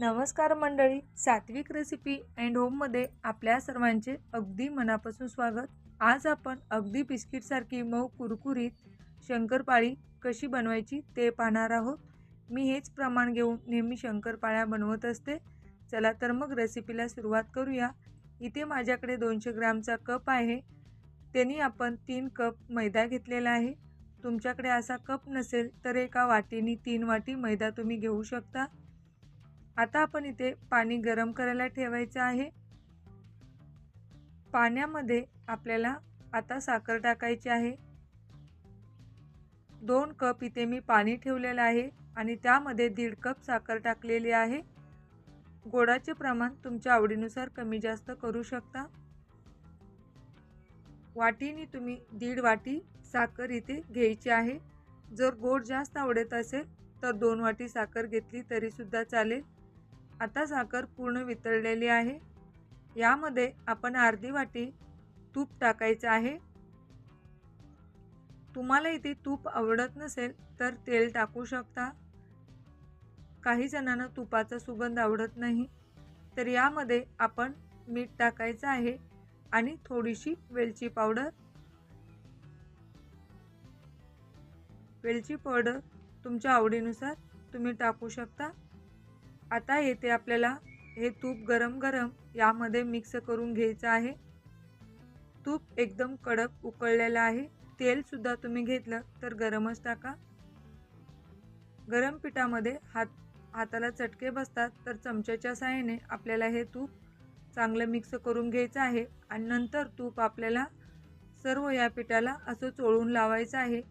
नमस्कार मंडळी सात्विक रेसिपी अँड होममध्ये आपल्या सर्वांचे अगदी मनापासून स्वागत. आज आपण अगदी बिस्किटसारखी मऊ कुरकुरीत शंकरपाळी कशी बनवायची ते पाहणार आहोत. मी हेच प्रमाण घेऊन नेहमी शंकरपाळ्या बनवत असते. चला तर मग रेसिपीला सुरुवात करूया. इथे माझ्याकडे दोनशे ग्रामचा कप आहे. त्यांनी आपण तीन कप मैदा घेतलेला आहे. तुमच्याकडे असा कप नसेल तर एका वाटीनी तीन वाटी मैदा तुम्ही घेऊ शकता. आता आपण इथे पाणी गरम करायला ठेवायचं आहे. पाण्यामध्ये आपल्याला आता साखर टाकायची आहे. दोन कप इथे मी पाणी ठेवलेलं आहे आणि त्यामध्ये दीड कप साखर टाकलेली आहे. गोडाचे प्रमाण तुमच्या आवडीनुसार कमी जास्त करू शकता. वाटीने तुम्ही दीड वाटी साखर इथे घ्यायची आहे. जर गोड जास्त आवडत असेल तर दोन वाटी साखर घेतली तरीसुद्धा चालेल. आता साखर पूर्ण वितळलेली आहे. यामध्ये आपण अर्धी वाटी तूप टाकायचं आहे. तुम्हाला इथे तूप आवडत नसेल तर तेल टाकू शकता. काही जणांना तुपाचा सुगंध आवडत नाही. तर यामध्ये आपण मीठ टाकायचं आहे आणि थोडीशी वेलची पावडर. वेलची पावडर तुमच्या आवडीनुसार तुम्ही टाकू शकता. आता येथे आपल्याला हे तूप गरम गरम यामध्ये मिक्स करून घ्यायचं आहे. तूप एकदम कडक उकळलेलं आहे. तेलसुद्धा तुम्ही घेतलं तर गरमच टाका. गरम पिठामध्ये हात हाताला चटके बसतात तर चमच्याच्या साहाय्याने आपल्याला हे तूप चांगलं मिक्स करून घ्यायचं आहे. आणि नंतर तूप आपल्याला सर्व या पिठाला असं चोळून लावायचं आहे.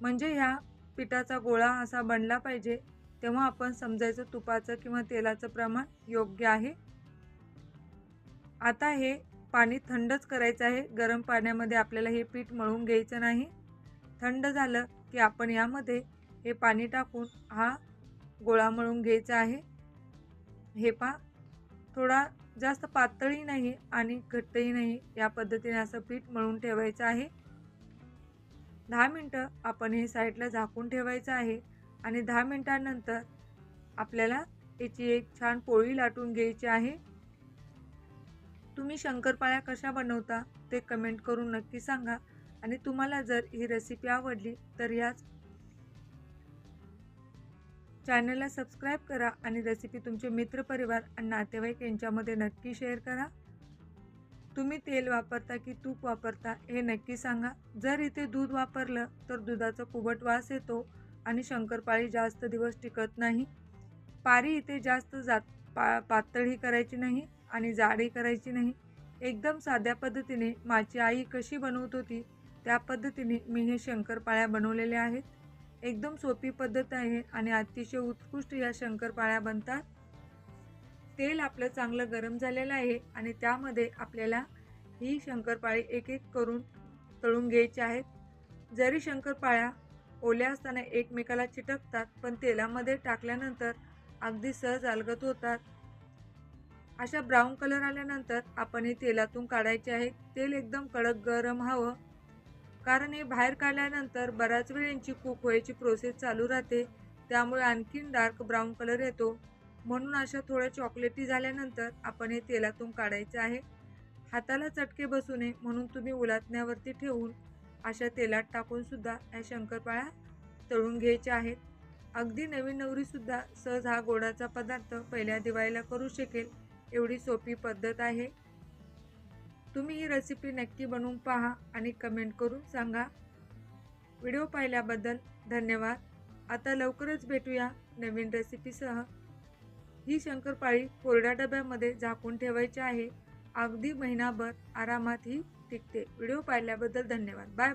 म्हणजे ह्या पिठाचा गोळा असा बनला पाहिजे. तेव्हा आपण समजायचं तुपाचं किंवा तेलाचं प्रमाण योग्य आहे. आता हे पाणी थंडच करायचं आहे. गरम पाण्यामध्ये आपल्याला हे पीठ मळून घ्यायचं नाही. थंड झालं की आपण यामध्ये हे पाणी टाकून हा गोळा मळून घ्यायचा आहे. हे पा थोडा जास्त पातळही नाही आणि घट्टही नाही. या पद्धतीने असं पीठ मळून ठेवायचं आहे. दहा मिनटं आपण हे साईडला झाकून ठेवायचं आहे. आणि दहा मिनटानंतर आपल्याला त्याची एक छान पोळी लाटून घ्यायची आहे. तुम्ही शंकरपाळ्या कशा बनवता ते कमेंट करून नक्की सांगा. आणि तुम्हाला जर ही रेसिपी आवडली तर याच चॅनलला सबस्क्राईब करा आणि रेसिपी तुमचे मित्रपरिवार आणि नातेवाईक यांच्यामध्ये नक्की शेअर करा. तुम्ही तेल वापरता की तूप वापरता हे नक्की सांगा. जर इथे दूध वापरलं तर दुधाचा कुबट वास येतो. आणि शंकरपाळी जास्त दिवस टिकत नाही. पारी इथे जास्त जात पा पातळही करायची नाही आणि जाडही करायची नाही. एकदम साध्या पद्धतीने माझी आई कशी बनवत होती त्या पद्धतीने मी हे शंकरपाळ्या बनवलेल्या आहेत. एकदम सोपी पद्धत आहे आणि अतिशय उत्कृष्ट या शंकरपाळ्या बनतात. तेल आपलं चांगलं गरम झालेलं आहे आणि त्यामध्ये आपल्याला ही शंकरपाळी एक एक करून तळून घ्यायची आहेत. जरी शंकरपाळ्या ओल्या असताना एकमेकाला चिटकतात पण तेलामध्ये टाकल्यानंतर अगदी सहज अलगत होतात. अशा ब्राऊन कलर आल्यानंतर आपण हे तेलातून काढायचे आहे. तेल एकदम कडक गरम हवं. कारण हे बाहेर काढल्यानंतर बराच वेळ यांची कुक व्हायची प्रोसेस चालू राहते. त्यामुळे आणखीन डार्क ब्राऊन कलर येतो. म्हणून अशा थोड्या चॉकलेटी झाल्यानंतर आपण हे तेलातून काढायचे आहे. हाताला चटके बसू नये म्हणून तुम्ही उलातण्यावरती ठेवून अशा तेलात टाकून सुद्धा या शंकरपाळ्या तळून घ्यायच्या आहेत. अगदी नवीन नवरीसुद्धा सहज हा गोडाचा पदार्थ पहिल्या दिवाळीला करू शकेल एवढी सोपी पद्धत आहे. तुम्ही ही रेसिपी नक्की बनवून पहा आणि कमेंट करून सांगा. व्हिडिओ पाहिल्याबद्दल धन्यवाद. आता लवकरच भेटूया नवीन रेसिपीसह ही शंकरपाळी कोरड्या डब्यामध्ये झाकून ठेवायची आहे. अगदी महिनाभर आरामात ही टिकते. व्हिडिओ पाहिल्याबद्दल धन्यवाद. बाय